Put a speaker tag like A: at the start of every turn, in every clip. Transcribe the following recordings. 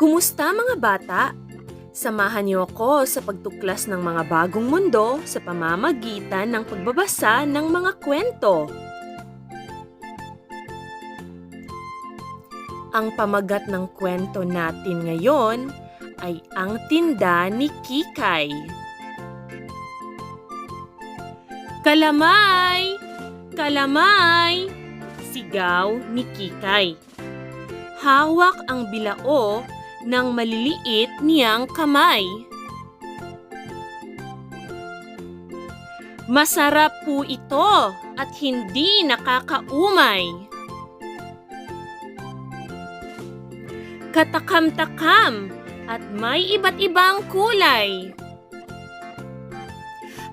A: Kumusta mga bata? Samahan niyo ako sa pagtuklas ng mga bagong mundo sa pamamagitan ng pagbabasa ng mga kwento. Ang pamagat ng kwento natin ngayon ay ang tinda ni Kikay. Kalamay! Kalamay! Sigaw ni Kikay. Hawak ang bilao ng maliliit niyang kamay. Masarap po ito at hindi nakakaumay. Katakam-takam at may iba't ibang kulay.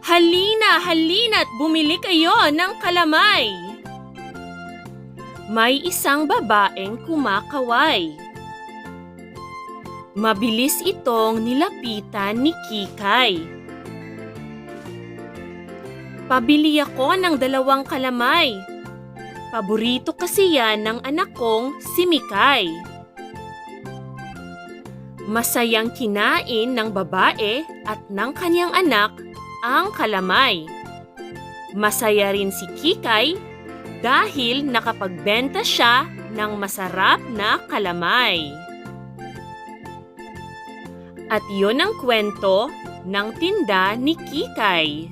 A: Halina, halina't bumili kayo ng kalamay. May isang babaeng kumakaway. Mabilis itong nilapitan ni Kikay. Pabili ako ng dalawang kalamay. Paborito kasi yan ng anak kong si Mikay. Masayang kinain ng babae at ng kanyang anak ang kalamay. Masaya rin si Kikay dahil nakapagbenta siya ng masarap na kalamay. At yun ang kwento ng tinda ni Kikay.